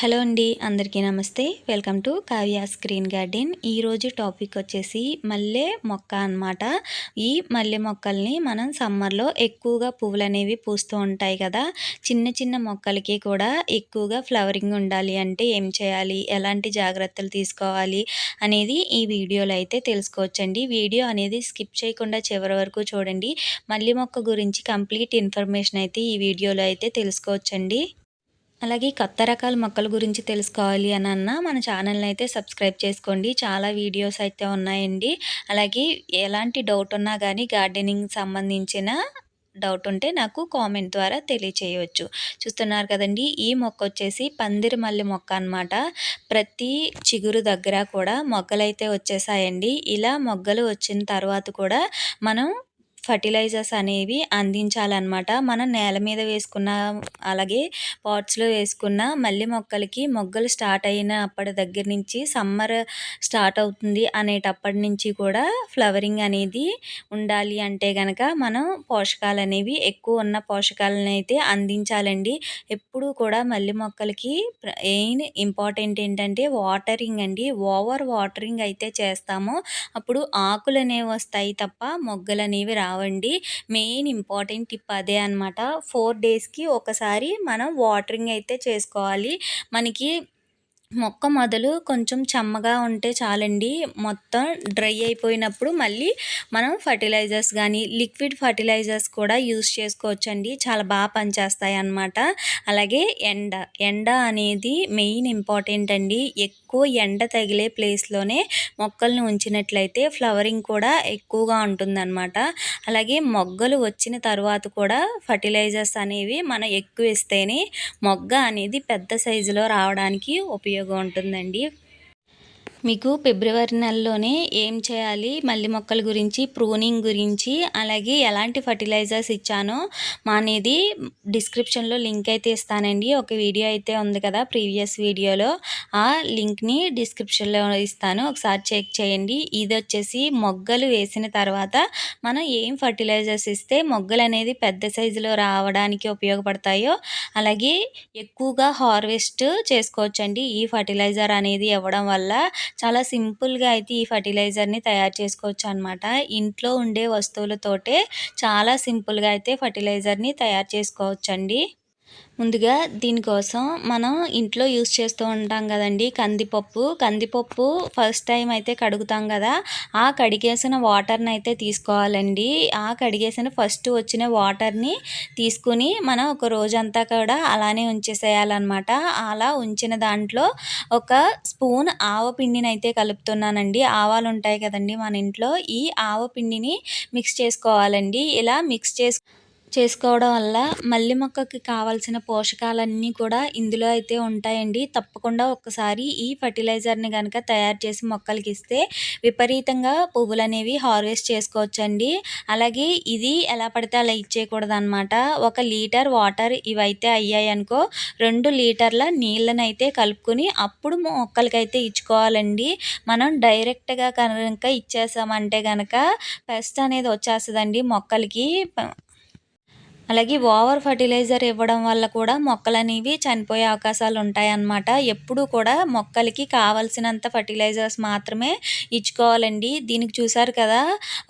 Hello అండి అందరికీ నమస్తే. Welcome to Kavya screen garden. ఈరోజు టాపిక్ వచ్చేసి మల్లె మొక్క అనమాట ఈ మల్లె మొక్కల్ని మనం సమ్మర్లో ఎక్కువగా పువ్వులు అనేవి పూస్తూ ఉంటాయి కదా. చిన్న చిన్న మొక్కలకి కూడా ఎక్కువగా ఫ్లవరింగ్ ఉండాలి అంటే ఏం చేయాలి? ఎలాంటి జాగ్రత్తలు తీసుకోవాలి? అనేది ఈ వీడియోలో అయితే తెలుసుకోవచ్చండి. వీడియో అనేది స్కిప్ చేయకుండా చివరి వరకు చూడండి. మల్లె మొక్క గురించి కంప్లీట్ ఇన్ఫర్మేషన్ అయితే ఈ వీడియోలో అయితే తెలుసుకోవచ్చండి. అలాగే కొత్త రకాల మొక్కల గురించి తెలుసుకోవాలి అని అన్న మన ఛానల్ని అయితే సబ్స్క్రైబ్ చేసుకోండి. చాలా వీడియోస్ అయితే ఉన్నాయండి. అలాగే ఎలాంటి డౌట్ ఉన్నా కానీ గార్డెనింగ్ సంబంధించిన డౌట్ ఉంటే నాకు కామెంట్ ద్వారా తెలియచేయవచ్చు. చూస్తున్నారు కదండి ఈ మొక్క వచ్చేసి పందిరి మల్లి మొక్క అనమాట ప్రతి చిగురు దగ్గర కూడా మొగ్గలైతే వచ్చేసాయండి. ఇలా మొగ్గలు వచ్చిన తర్వాత కూడా మనం ఫర్టిలైజర్స్ అనేవి అందించాలన్నమాట. మనం నేల మీద వేసుకున్న అలాగే పాట్స్లో వేసుకున్న మళ్ళీ మొక్కలకి మొగ్గలు స్టార్ట్ అయిన అప్పటి దగ్గర నుంచి సమ్మర్ స్టార్ట్ అవుతుంది అనేటప్పటి నుంచి కూడా ఫ్లవరింగ్ అనేది ఉండాలి అంటే కనుక మనం పోషకాలు అనేవి ఎక్కువ ఉన్న పోషకాలను అయితే అందించాలండి. ఎప్పుడు కూడా మళ్ళీ మొక్కలకి మెయిన్ ఇంపార్టెంట్ ఏంటంటే వాటరింగ్ అండి. ఓవర్ వాటరింగ్ అయితే చేస్తామో. అప్పుడు ఆకులు అనేవి వస్తాయి తప్ప మొగ్గలు అనేవి రావు. రావండి మెయిన్ ఇంపార్టెంట్ టిప్ అదే అనమాట ఫోర్ డేస్కి ఒకసారి మనం వాటరింగ్ అయితే చేసుకోవాలి. మనకి మొక్క మొదలు కొంచెం చెమ్మగా ఉంటే చాలండి. మొత్తం డ్రై అయిపోయినప్పుడు మళ్ళీ మనం ఫర్టిలైజర్స్ కానీ లిక్విడ్ ఫర్టిలైజర్స్ కూడా యూస్ చేసుకోవచ్చండి. చాలా బాగా పనిచేస్తాయి అన్నమాట అలాగే ఎండ ఎండ అనేది మెయిన్ ఇంపార్టెంట్ అండి. ఎక్కువ ఎండ తగిలే ప్లేస్లోనే మొక్కల్ని ఉంచినట్లయితే ఫ్లవరింగ్ కూడా ఎక్కువగా ఉంటుందన్నమాట. అలాగే మొగ్గలు వచ్చిన తర్వాత కూడా ఫర్టిలైజర్స్ అనేవి మనం ఎక్కువ ఇస్తేనే మొగ్గ అనేది పెద్ద సైజులో రావడానికి ఉపయోగం ఉపయోగం ఉంటుందండి మీకు ఫిబ్రవరి నెలలోనే ఏం చేయాలి? మల్లి మొక్కల గురించి ప్రూనింగ్ గురించి అలాగే ఎలాంటి ఫర్టిలైజర్స్ ఇచ్చానో మా అనేది డిస్క్రిప్షన్లో లింక్ అయితే ఇస్తానండి. ఒక వీడియో అయితే ఉంది కదా ప్రీవియస్ వీడియోలో. ఆ లింక్ని డిస్క్రిప్షన్లో ఇస్తాను. ఒకసారి చెక్ చేయండి. ఇది వచ్చేసి మొగ్గలు వేసిన తర్వాత మనం ఏం ఫర్టిలైజర్స్ ఇస్తే మొగ్గలు అనేది పెద్ద సైజులో రావడానికి ఉపయోగపడతాయో అలాగే ఎక్కువగా హార్వెస్ట్ చేసుకోవచ్చండి. ఈ ఫర్టిలైజర్ అనేది ఇవ్వడం వల్ల చాలా సింపుల్గా అయితే ఈ ఫర్టిలైజర్ని తయారు చేసుకోవచ్చు అనమాట ఇంట్లో ఉండే వస్తువులతోటే చాలా సింపుల్గా అయితే ఫర్టిలైజర్ని తయారు చేసుకోవచ్చండి. ముందుగా దీనికోసం మనం ఇంట్లో యూస్ చేస్తూ ఉంటాం కదండి కందిపప్పు. కందిపప్పు ఫస్ట్ టైం అయితే కడుగుతాం కదా. ఆ కడిగేసిన వాటర్ని అయితే తీసుకోవాలండి. ఆ కడిగేసిన ఫస్ట్ వచ్చిన వాటర్ని తీసుకుని మనం ఒక రోజంతా కూడా అలానే ఉంచేసేయాలన్నమాట. అలా ఉంచిన దాంట్లో ఒక స్పూన్ ఆవ పిండిని అయితే కలుపుతున్నానండి. ఆవాలు ఉంటాయి కదండి మన ఇంట్లో. ఈ ఆవ పిండిని మిక్స్ చేసుకోవాలండి. ఇలా మిక్స్ చేసు చేసుకోవడం వల్ల మల్లి మొక్కకి కావాల్సిన పోషకాలన్నీ కూడా ఇందులో అయితే ఉంటాయండి. తప్పకుండా ఒక్కసారి ఈ ఫర్టిలైజర్ని కనుక తయారు చేసి మొక్కలకి ఇస్తే విపరీతంగా పువ్వులు అనేవి హార్వెస్ట్ చేసుకోవచ్చండి. అలాగే ఇది ఎలా పడితే అలా ఇచ్చేయకూడదు అనమాట ఒక లీటర్ వాటర్ ఇవైతే అయ్యాయి అనుకో రెండు లీటర్ల నీళ్ళని అయితే కలుపుకొని అప్పుడు మొక్కలకైతే ఇచ్చుకోవాలండి. మనం డైరెక్ట్గా కనుక ఇచ్చేసామంటే కనుక పెస్ట్ అనేది వచ్చేస్తుందండి మొక్కలకి. అలాగే ఓవర్ ఫర్టిలైజర్ ఇవ్వడం వల్ల కూడా మొక్కలు అనేవి చనిపోయే అవకాశాలు ఉంటాయన్నమాట. ఎప్పుడు కూడా మొక్కలకి కావలసినంత ఫర్టిలైజర్స్ మాత్రమే ఇచ్చుకోవాలండి. దీనికి చూసారు కదా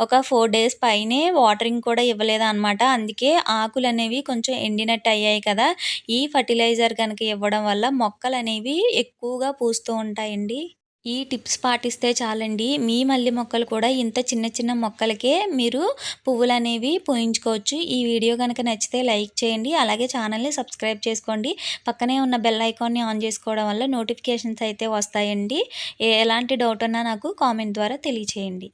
ఒక ఫోర్ డేస్ పైనే వాటరింగ్ కూడా ఇవ్వలేదు అనమాట అందుకే ఆకులు అనేవి కొంచెం ఎండినట్టు అయ్యాయి కదా ఈ ఫర్టిలైజర్ కనుక ఇవ్వడం వల్ల మొక్కలు అనేవి ఎక్కువగా పూస్తూ ఉంటాయండి. ఈ టిప్స్ పాటిస్తే చాలండి. మీ మల్లె మొక్కలు కూడా ఇంత చిన్న చిన్న మొక్కలకే మీరు పువ్వులు అనేవి పూయించుకోవచ్చు. ఈ వీడియో కనుక నచ్చితే లైక్ చేయండి. అలాగే ఛానల్ని సబ్స్క్రైబ్ చేసుకోండి. పక్కనే ఉన్న బెల్ ఐకాన్ని ఆన్ చేసుకోవడం వల్ల నోటిఫికేషన్స్ అయితే వస్తాయండి. ఎలాంటి డౌట్ ఉన్నా నాకు కామెంట్ ద్వారా తెలియచేయండి.